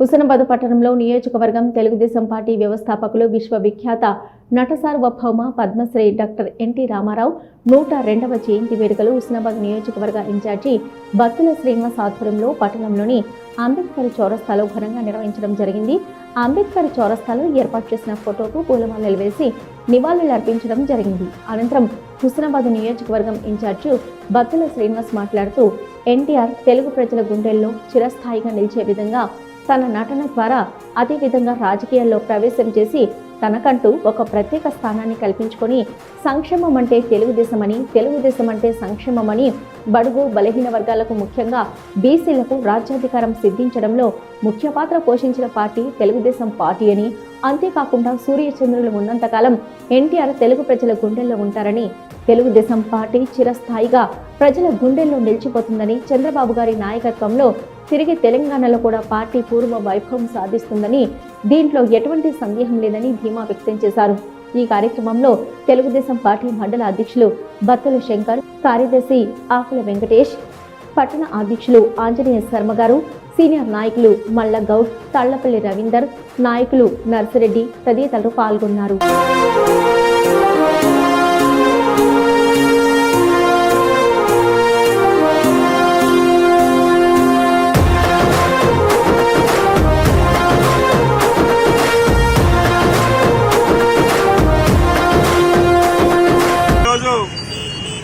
హుసనాబాద్ పట్టణంలో నియోజకవర్గం తెలుగుదేశం పార్టీ వ్యవస్థాపకులు విశ్వవిఖ్యాత నట సార్వభౌమ పద్మశ్రీ డాక్టర్ ఎన్టీ రామారావు నూట రెండవ జయంతి వేడుకలు హుస్నాబాద్ నియోజకవర్గ ఇన్ఛార్జి బత్తుల శ్రీనివాస్ ఆధ్వర్యంలో పట్టణంలోని అంబేద్కర్ చౌరస్తాలో ఘనంగా నిర్వహించడం జరిగింది. అంబేద్కర్ చౌరస్తాలో ఏర్పాటు చేసిన ఫోటోకు పూలమాలలు వేసి నివాళులు అర్పించడం జరిగింది. అనంతరం హుస్నాబాద్ నియోజకవర్గం ఇన్ఛార్జి బత్తుల శ్రీనివాస్ మాట్లాడుతూ ఎన్టీఆర్ తెలుగు ప్రజల గుండెల్లో చిరస్థాయిగా నిలిచే విధంగా తన నటన ద్వారా అదేవిధంగా రాజకీయాల్లో ప్రవేశం చేసి తనకంటూ ఒక ప్రత్యేక స్థానాన్ని కల్పించుకొని సంక్షేమం అంటే తెలుగుదేశమని తెలుగుదేశం అంటే సంక్షేమమని బడుగు బలహీన వర్గాలకు ముఖ్యంగా బీసీలకు రాజ్యాధికారం సిద్ధించడంలో ముఖ్య పాత్ర పోషించిన పార్టీ తెలుగుదేశం పార్టీ అని. అంతేకాకుండా సూర్యచంద్రులు ఉన్నంతకాలం ఎన్టీఆర్ తెలుగు ప్రజల గుండెల్లో ఉంటారని తెలుగుదేశం పార్టీ చిరస్థాయిగా ప్రజల గుండెల్లో నిలిచిపోతుందని చంద్రబాబు గారి నాయకత్వంలో తిరిగి తెలంగాణలో కూడా పార్టీ పూర్వ వైభవం సాధిస్తుందని దీంట్లో ఎటువంటి సందేహం లేదని ధీమా వ్యక్తం చేశారు. ఈ కార్యక్రమంలో తెలుగుదేశం పార్టీ మండల అధ్యక్షులు బత్తల శంకర్ కార్యదర్శి ఆకుల వెంకటేష్ పట్టణ అధ్యక్షులు ఆంజనేయ శర్మ గారు సీనియర్ నాయకులు మల్ల గౌడ్ తళ్ళపల్లి రవీందర్ నాయకులు నర్సిరెడ్డి తదితరులు పాల్గొన్నారు.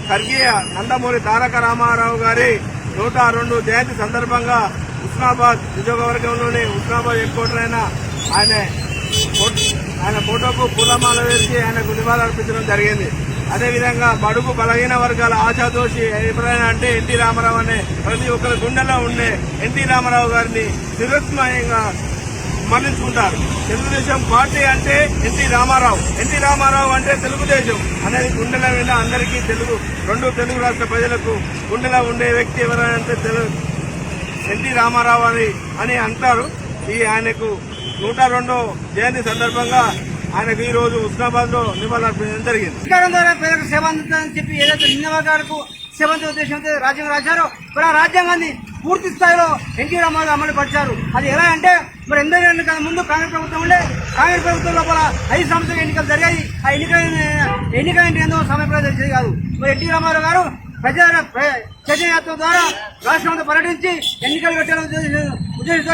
స్వర్గీయ నందమూరి తారక రామారావు గారి నూట రెండు జయంతి సందర్భంగా ఉస్నాబాద్ నియోజకవర్గంలోని ఉస్నాబాద్ హెడ్ అయిన ఆయన ఆయన ఫోటోకు పూలమాల వేసి ఆయనకు నివాళులర్పించడం జరిగింది. అదేవిధంగా బడుగు బలహీన వర్గాల ఆశాదోషి ఎవరైనా అంటే ఎన్టీ రామారావు అనే ప్రతి ఒక్కరి గుండెలో ఉండే ఎన్టీ రామారావు గారిని నిరుత్మయంగా మరణించుకుంటారు తెలుగుదేశం పార్టీ అంటే ఎన్టీ రామారావు. ఎన్టీ రామారావు అంటే తెలుగుదేశం. అనేది గుండెల మీద అందరికీ తెలుగు. రెండు తెలుగు రాష్ట్ర ప్రజలకు గుండెలో ఉండే వ్యక్తి ఎవరైనా అంటే తెలు ఎన్టీ రామారావు అని అని అంటారు. ఈ ఆయనకు నూట రెండో జయంతి సందర్భంగా ఆయనకు ఈ రోజు హుస్నాబాద్లో నివాళులర్పించడం జరిగింది. అధికారం ద్వారా పేదలకు సేవ అందుతుందని చెప్పి ఏదైతే నిన్నగారుకు సేవ ఉద్దేశంతో రాజ్యాంగం రాశారో ఇప్పుడు ఆ రాజ్యాంగాన్ని పూర్తి స్థాయిలో ఎన్టీ రామారావు అమలు పరిచారు అది ఎలా అంటే మరి ఎందరో ఎన్నికల ముందు కాంగ్రెస్ ప్రభుత్వం ఉండే కాంగ్రెస్ ప్రభుత్వం లోపల ఐదు సంవత్సరాల ఎన్నికలు జరిగాయి. ఆ ఎన్నికల ఎన్నిక ఏంటో సమయం ప్రజలు కాదు. మరి ఎన్టీ రామారావు గారు ప్రజల ప్ర- చైతన్యత్వం ద్వారా రాష్ట్రంలో పర్యటించి ఎన్నికలు పెట్టడం ఉద్దేశంతో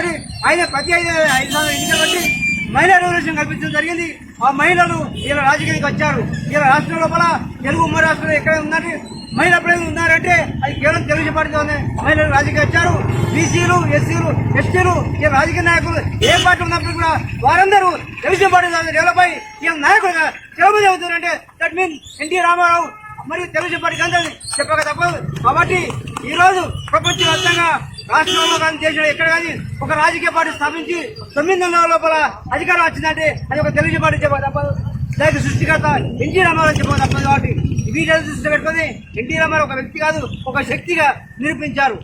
ఆయన ప్రతి ఐదు ఐదు సంవత్సరాలు ఎన్నికలు పెట్టి మహిళా రెవల్యూషన్ కల్పించడం జరిగింది. ఆ మహిళలు ఇలా రాజకీయానికి వచ్చారు. ఇలా రాష్ట్రం లోపల తెలుగు ఉమ్మడి రాష్ట్రంలో ఎక్కడ ఉందంటే మహిళా ప్రజలు ఉన్నారంటే అది కేవలం తెలుగు పార్టీతోనే. మహిళలు రాజకీయ వచ్చారు. బీసీలు ఎస్సీలు ఎస్టీలు ఈ రాజకీయ నాయకులు ఏ పార్టీ ఉన్నప్పుడు కూడా వారందరూ తెలుగు పార్టీ డెవలప్ అయ్యి ఇలా నాయకులుగా తెలుగు అవుతారంటే దట్ మీన్ ఎన్టీ రామారావు మరియు తెలుగు పార్టీకి అందరినీ చెప్పక తప్పదు. కాబట్టి ఈ రోజు ప్రపంచవ్యాప్తంగా రాష్ట్రంలో కానీ దేశంలో ఎక్కడ కానీ ఒక రాజకీయ పార్టీ స్థాపించి తొమ్మిది నెలల లోపల అధికారం వచ్చిందంటే అది ఒక తెలుగు పార్టీ చెప్పక తప్పదు. దానికి సృష్టికర్త ఎన్టీ రామారావు చెప్పక తప్పదు కాబట్టి వీటి దృష్టి పెట్టుకొని ఎన్టీ రామారావు ఒక వ్యక్తి కాదు ఒక శక్తిగా నిరూపించారు.